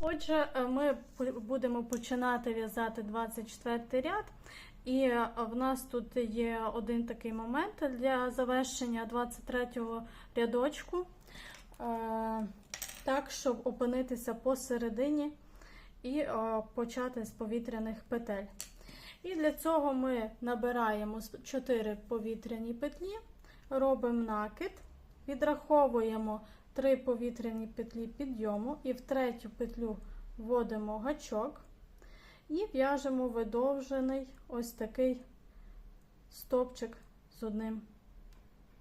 Отже, е, ми будемо починати в'язати 24 ряд, і е, в нас тут є один такий момент для завершення 23 рядочку, е, так, щоб опинитися посередині і почати з повітряних петель. І для цього ми набираємо 4 повітряні петлі, робимо накид, відраховуємо 3 повітряні петлі підйому і в третю петлю вводимо гачок і в'яжемо видовжений ось такий стовпчик з одним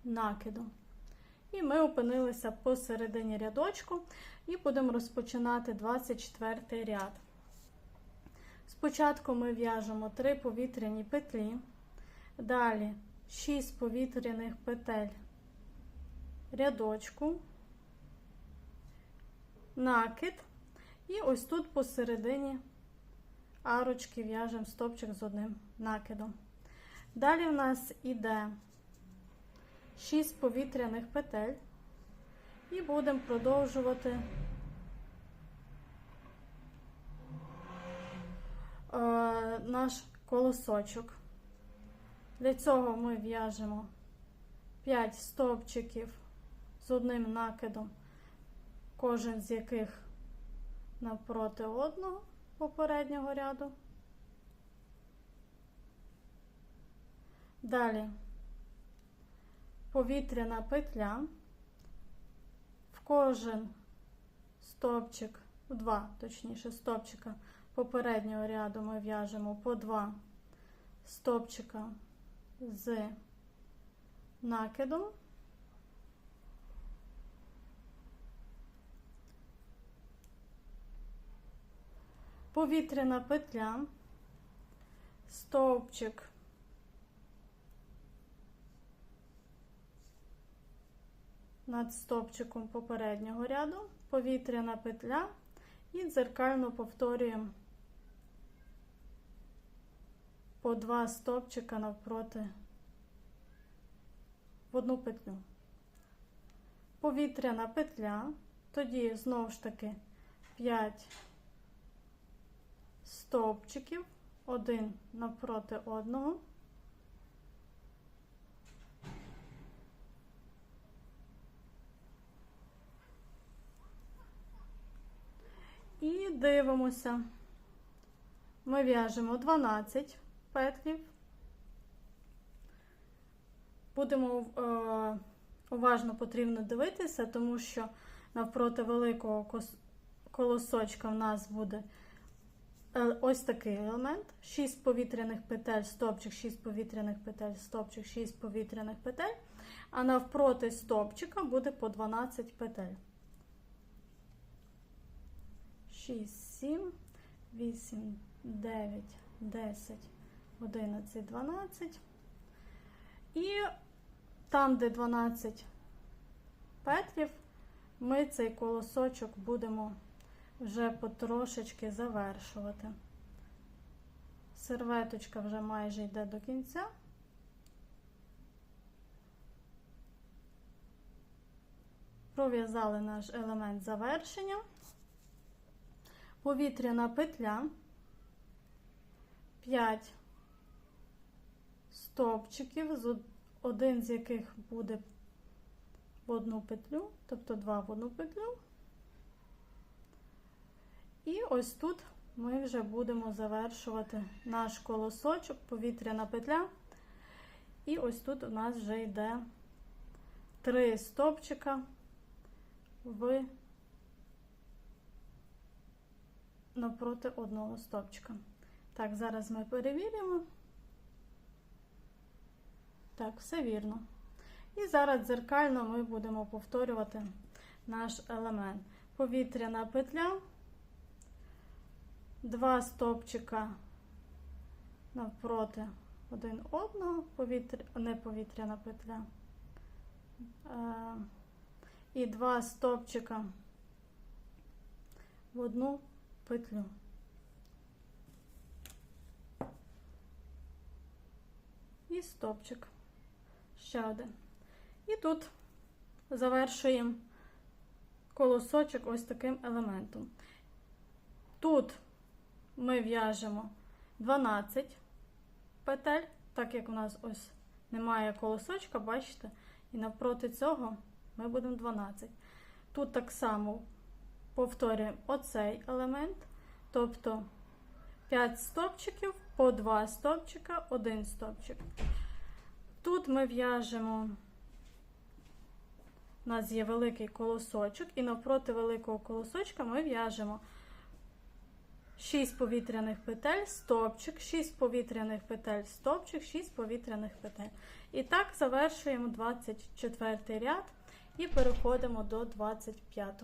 накидом. І ми опинилися посередині рядочку і будемо розпочинати 24 ряд. Спочатку ми в'яжемо 3 повітряні петлі, далі 6 повітряних петель рядочку, накид, і ось тут посередині арочки в'яжемо стопчик з одним накидом. Далі в нас іде 6 повітряних петель, і будемо продовжувати е, наш колосочок. Для цього ми в'яжемо 5 стовпчиків з одним накидом, кожен з яких навпроти одного попереднього ряду. Далі повітряна петля, в кожен стовпчик, в два, точніше, стовпчика попереднього ряду ми в'яжемо по два стовпчика з накидом. Повітряна петля, стовпчик. Над стовпчиком попереднього ряду, повітряна петля. І дзеркально повторюємо. По два стовпчика навпроти. В одну петлю. Повітряна петля, тоді знову ж таки 5 стовпчиків, один навпроти одного. І дивимося. Ми в'яжемо 12 петлів. Будемо е, уважно потрібно дивитися, тому що навпроти великого колосочка в нас буде ось такий елемент: 6 повітряних петель, стопчик, 6 повітряних петель, стопчик, 6 повітряних петель, а навпроти стопчика буде по 12 петель. 6, 7, 8, 9, 10, 11, 12. І там, де 12 петлів, ми цей колосочок будемо вже потрошечки завершувати. Серветочка вже майже йде до кінця. Пров'язали наш елемент завершення. Повітряна петля, 5 стовпчиків, один з яких буде в одну петлю, тобто два в одну петлю. І ось тут ми вже будемо завершувати наш колосочок, повітряна петля. І ось тут у нас вже йде три стовпчика в навпроти одного стовпчика. Так, зараз ми перевіримо. Так, все вірно. І зараз дзеркально ми будемо повторювати наш елемент. Повітряна петля, два стовпчика навпроти один одного, повітря, не повітряна петля. Е, І два стовпчика в одну петлю. І стопчик. Ще один. І тут завершуємо колосочок ось таким елементом. Тут ми в'яжемо 12 петель, так як у нас ось немає колосочка, бачите, і навпроти цього ми будемо 12. Тут так само повторюємо оцей елемент, тобто 5 стовпчиків, по 2 стовпчика, 1 стовпчик. Тут ми в'яжемо, у нас є великий колосочок, і навпроти великого колосочка ми в'яжемо 6 повітряних петель, стовпчик, 6 повітряних петель, стовпчик, 6 повітряних петель. І так завершуємо 24 ряд і переходимо до 25.